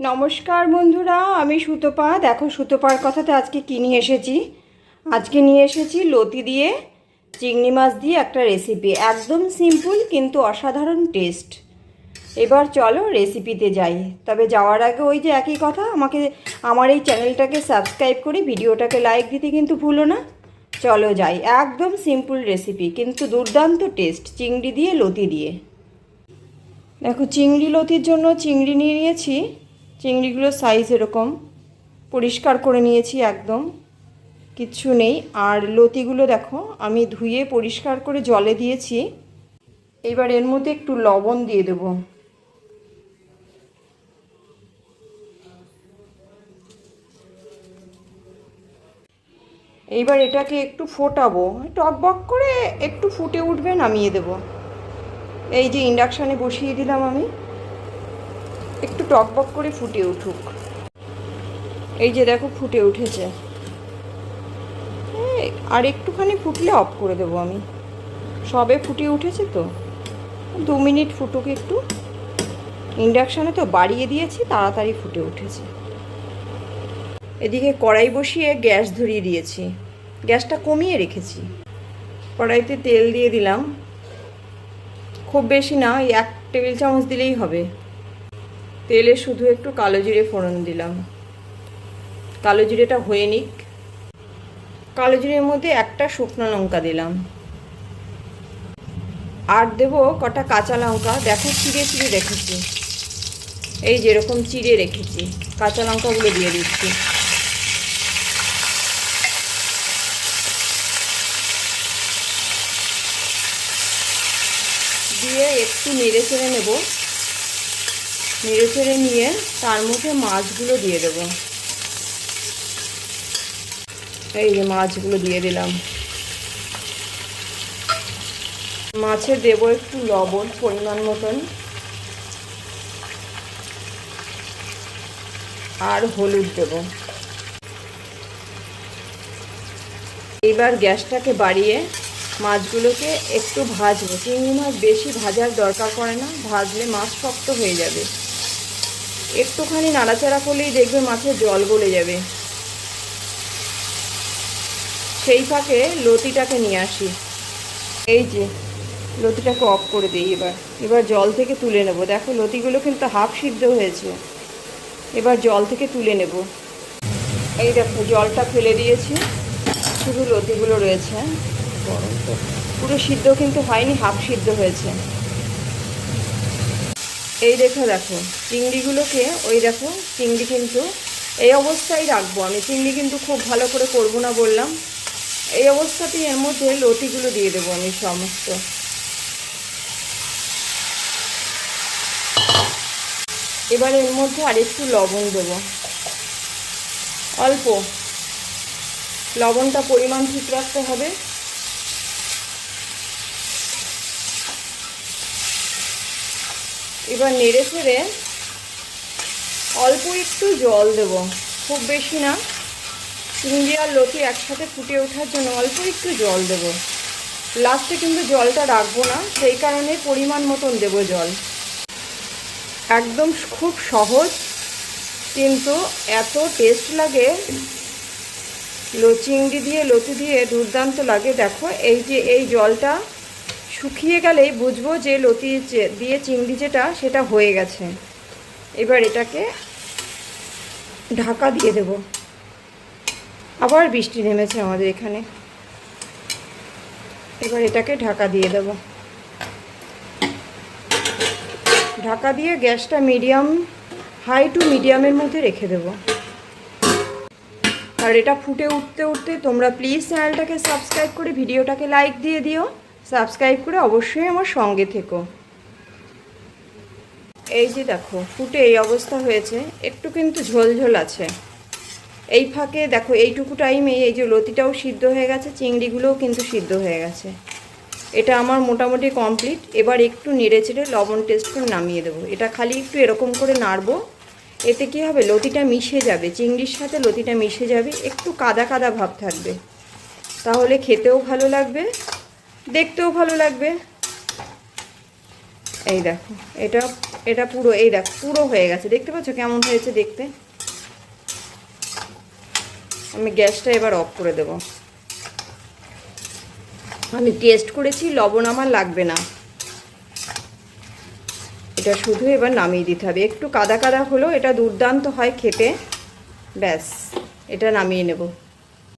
নমস্কার বন্ধুরা, আমি সুতোপা। দেখো সুতোপার কথাতে আজকে কী নিয়ে এসেছি? আজকে নিয়ে এসেছি লতি দিয়ে চিংড়ি মাছ দিয়ে একটা রেসিপি একদম সিম্পল কিন্তু অসাধারণ টেস্ট এবার চলো রেসিপিতে যাই। তবে যাওয়ার আগে ওই যে একই কথা, আমাকে, আমার এই চ্যানেলটাকে সাবস্ক্রাইব করে ভিডিওটাকে লাইক দিতে কিন্তু ভুলো না। চলো যাই। একদম সিম্পল রেসিপি কিন্তু দুর্দান্ত টেস্ট চিংড়ি দিয়ে লতি দিয়ে। দেখো, চিংড়ি লতির জন্য চিংড়ি নিয়ে নিয়েছি। চিংড়িগুলোর সাইজ এরকম। পরিষ্কার করে নিয়েছি একদম। কিচ্ছু নেই। আর লতিগুলো দেখো, আমি ধুয়ে পরিষ্কার করে জলে দিয়েছি। এবার এর মধ্যে একটু লবণ দিয়ে দেব। এইবার এটাকে একটু ফোটাবো। টক বক করে একটু ফুটে উঠবে, নামিয়ে দেব। এই যে ইন্ডাকশানে বসিয়ে দিলাম আমি। একটু টকবক করে ফুটে উঠুক। এই যে দেখো ফুটে উঠেছে। আর একটুখানি ফুটলে অফ করে দেবো আমি। সবে ফুটে উঠেছে তো। দু মিনিট ফুটুক একটু। ইন্ডাকশানে তো বাড়িয়ে দিয়েছি, তাড়াতাড়ি ফুটে উঠেছে। এদিকে কড়াই বসিয়ে গ্যাস ধরিয়ে দিয়েছি। গ্যাসটা কমিয়ে রেখেছি। কড়াইতে তেল দিয়ে দিলাম। খুব বেশি না এক টেবিল চামচ দিলেই হবে। তেলে শুধু একটু কালো জিরে ফোড়ন দিলাম। কালো জিরেটা হয়ে নিক। কালো জিরের মধ্যে একটা শুকনো লঙ্কা দিলাম। আর দেবো কটা কাঁচা লঙ্কা। দেখো চিড়ে চিড়ে রেখেছি। এই যেরকম চিড়ে রেখেছি। কাঁচা লঙ্কাগুলো দিয়ে দিচ্ছি। দিয়ে একটু নেড়ে চেড়ে নেব। নেড়ে চেড়ে নিয়ে তার মধ্যে মাছগুলো দিয়ে দেব। এই যে মাছগুলো দিয়ে দিলাম। মাছে দেব একটু লবণ পরিমাণ মতন। আর হলুদ দেব। এবার গ্যাসটাকে বাড়িয়ে মাছগুলোকে একটু ভাজবো। চিংড়ি মাছ বেশি ভাজার দরকার পড়ে না, ভাজলে মাছ শক্ত হয়ে যাবে। একটুখানি নাড়াচাড়া করলেই দেখবে মাছের জল গলে যাবে। সেই ফাঁকে লতিটাকে নিয়ে আসি। এই যে, লতিটাকে অফ করে দিই এবার। এবার জল থেকে তুলে নেব। দেখো, লতিগুলো কিন্তু হাফ সিদ্ধ হয়েছে। এবার জল থেকে তুলে নেব। এই দেখো, জলটা ফেলে দিয়েছি। শুধু লতিগুলো রয়েছে। পুরো সিদ্ধ কিন্তু হয়নি হাফ সিদ্ধ হয়েছে। এই দেখো দেখো, চিংড়িগুলোকে, ওই দেখো, চিংড়ি কিন্তু এই অবস্থায় রাখব আমি। চিংড়ি কিন্তু খুব ভালো করে করব না বললাম। এই অবস্থাতেই এর মধ্যে লতিগুলো দিয়ে দেবো আমি সমস্ত। এবার এর মধ্যে আরেকটু লবণ দেব। অল্প। লবণটা পরিমাণ ঠিক রাখতে হবে। এবার নেড়ে ফেড়ে অল্প একটু জল দেব। খুব বেশি না। চিংড়ি আর লতি একসাথে ফুটে ওঠার জন্য অল্প একটু জল দেব। লাস্টে কিন্তু জলটা রাখব না, সেই কারণে পরিমাণ মতন দেব জল। একদম খুব সহজ, কিন্তু এত টেস্ট লাগে। চিংড়ি দিয়ে, লতি দিয়ে দুর্দান্ত লাগে। দেখো, এই যে এই জলটা শুকিয়ে গেলেই বুঝব যে লতি দিয়ে চিংড়ি যেটা, সেটা হয়ে গেছে। এবার এটাকে ঢাকা দিয়ে দেব। আবার বৃষ্টি নেমেছে আমাদের এখানে। এবার এটাকে ঢাকা দিয়ে দেব। ঢাকা দিয়ে গ্যাসটা মিডিয়াম, হাই টু মিডিয়ামের মধ্যে রেখে দেবো। আর এটা ফুটে উঠতে উঠতে তোমরা প্লিজ চ্যানেলটাকে সাবস্ক্রাইব করে ভিডিওটাকে লাইক দিয়ে দিও। সাবস্ক্রাইব করে অবশ্যই আমার সঙ্গে থেকো। এই যে দেখো, ফুটে এই অবস্থা হয়েছে, একটু কিন্তু ঝোল ঝোল আছে। এই ফাঁকে দেখো, এইটুকু টাইমে এই যে লতিটাও সিদ্ধ হয়ে গেছে, চিংড়িগুলোও কিন্তু সিদ্ধ হয়ে গেছে। এটা আমার মোটামুটি কমপ্লিট এবার একটু নেড়ে চেড়ে লবণ টেস্ট করে নামিয়ে দেবো। এটা খালি একটু এরকম করে নাড়বো। এতে কি হবে? লতিটা মিশে যাবে। চিংড়ির সাথে লতিটা মিশে যাবে। একটু কাদা কাদা ভাব থাকবে। তাহলে খেতেও ভালো লাগবে। দেখতেও ভালো লাগবে। এই দেখো, এটা এটা পুরো, এই দেখ, পুরো হয়ে গেছে। দেখতে পাচ্ছ কেমন হয়েছে দেখতে? আমি গ্যাসটা এবার অফ করে দেব। আমি টেস্ট করেছি, লবণ আমার লাগবে না। এটা শুধু এবার নামিয়ে দিতে হবে। একটু কাদা কাদা হলেও এটা দুর্দান্ত হয় খেতে। ব্যাস, এটা নামিয়ে নেব।